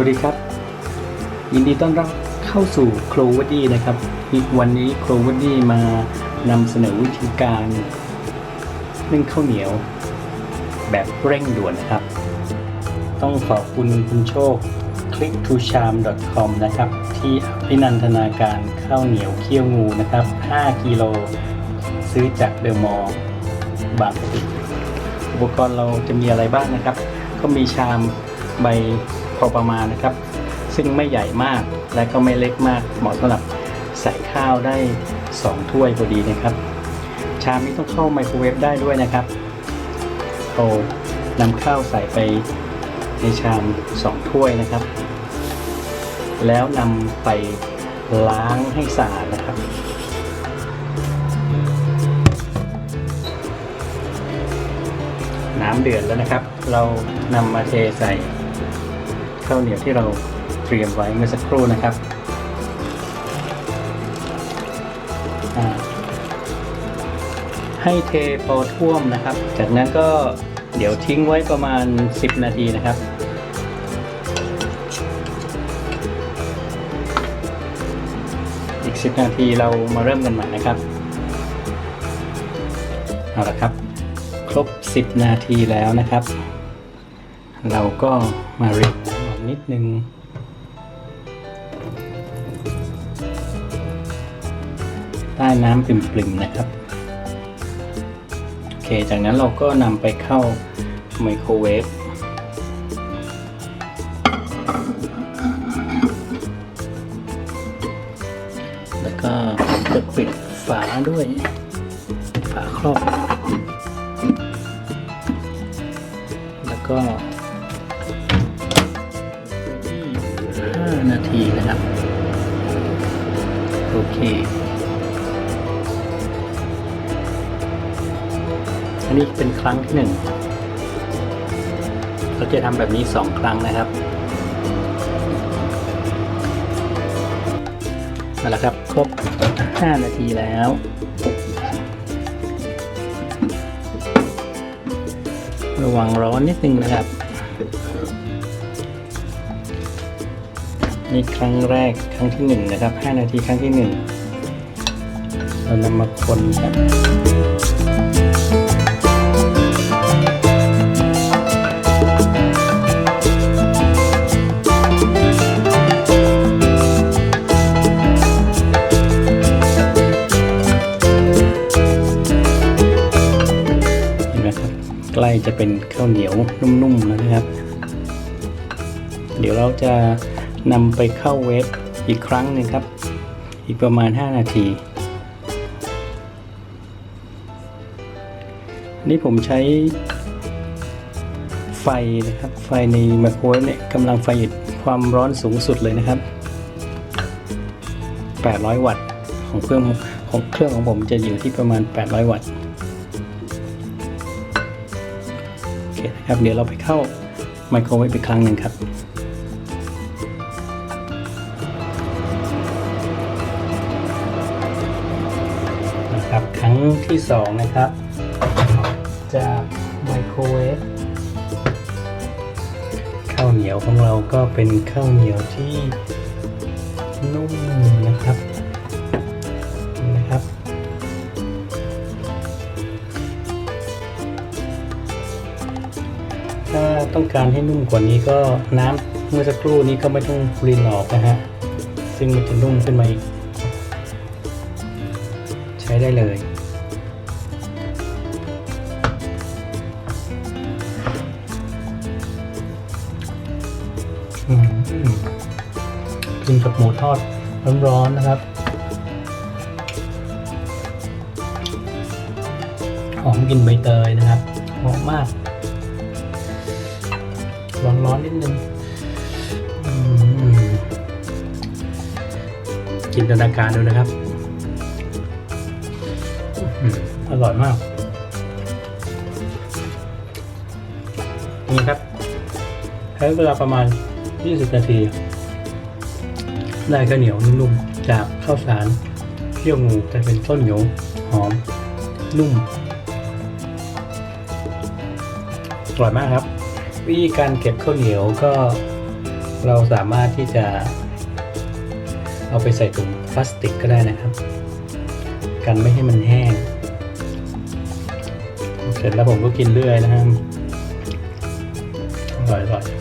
วัสดีครับ ยินดีต้อนรับเข้าสู่โครวดี้นะครับ อีกวันนี้โครวดี้มานำเสนอวิธีการนึ่งข้าวเหนียว แบบเร่งด่วนนะครับ ต้องขอบคุณคุณโชค click to charm com นะครับ ที่อภินันทนาการข้าวเหนียวเคี่ยวงูนะครับ 5 กิโล ซื้อจากเดอะมอลล์บางปอุปกรณ์เราจะมีอะไรบ้างนะครับ ก็มีชามใบ พอประมาณนะครับ ซึ่งไม่ใหญ่มากและก็ไม่เล็กมาก เหมาะสำหรับใส่ข้าวได้ 2 ถ้วยพอดีนะครับ ชามนี้ต้องเข้าไมโครเวฟได้ด้วยนะครับเอานำข้าวใส่ไปในชาม 2 ถ้วยนะครับ แล้วนำไปล้างให้สะอาดนะครับน้ำเดือดแล้วนะครับ เรานำมาเทใส่ ข้าวเหนียวที่เราเตรียมไว้เมื่อสักครู่นะครับให้เทพอท่วมนะครับ จากนั้นก็เดี๋ยวทิ้งไว้ประมาณ 10 นาทีนะครับ อีก 10 นาทีเรามาเริ่มกันใหม่นะครับ เอาละครับ ครบ 10 นาทีแล้วนะครับ เราก็มาริบ นิดนึงใต้น้ำปริ่มๆนะครับ โอเค จากนั้นเราก็นำไปเข้าไมโครเวฟแล้วก็จะปิดฝาด้วย ฝาครอบ แล้วก็ 5 นาทีนะครับ โอเค อันนี้เป็นครั้งที่หนึ่งเราจะทำแบบนี้สองครั้งนะครับเอาละครับ ครบ 5 นาทีแล้วระวังร้อนนิดนึงนะครับ นี่ครั้งแรกครั้งที่หนึ่งนะครับ 5 นาทีครั้งที่หนึ่งเรานำมาคนครับเห็นไหมครับใกล้จะเป็นข้าวเหนียวนุ่มๆแล้วนะครับ เดี๋ยวเราจะ นำไปเข้าเวฟอีกครั้งหนึ่งครับ อีกประมาณ 5 นาที นี่ผมใช้ไฟนะครับ ไฟในไมโครเวฟเนี่ยกำลังไฟความร้อนสูงสุดเลยนะครับ 800 วัตต์ของเครื่องของเครื่องของผมจะอยู่ที่ประมาณ 800 วัตต์โอเคนะครับ เดี๋ยวเราไปเข้าไมโครเวฟอีกครั้งหนึ่งครับ ที่สองนะครับ จากไมโครเวฟข้าวเหนียวของเราก็เป็นข้าวเหนียวที่นุ่มนะครับนะครับ ถ้าต้องการให้นุ่มกว่านี้ก็น้ำเมื่อสักครู่นี้ก็ไม่ต้องรินออกนะฮะซึ่งมันจะนุ่มขึ้นมาอีก ใช้ได้เลย กินกับหมูทอดร้อนๆนะครับ หอมกลิ่นใบเตยนะครับ หอมมาก ร้อนๆนิดนึงจินตนาการดูนะครับ อร่อยมาก นี่ครับ ใช้เวลาประมาณ 20 นาที ได้ข้าวเหนียวนุ่มๆจากข้าวสารเคี่ยวงูแต่เป็นต้นเหนียวหอม นุ่มอร่อยมากครับ วิธีการเก็บข้าวเหนียวก็เราสามารถที่จะ เอาไปใส่ถุงพลาสติกก็ได้นะครับ กันไม่ให้มันแห้ง เสร็จแล้วผมก็กินเรื่อยนะครับอร่อยอร่อย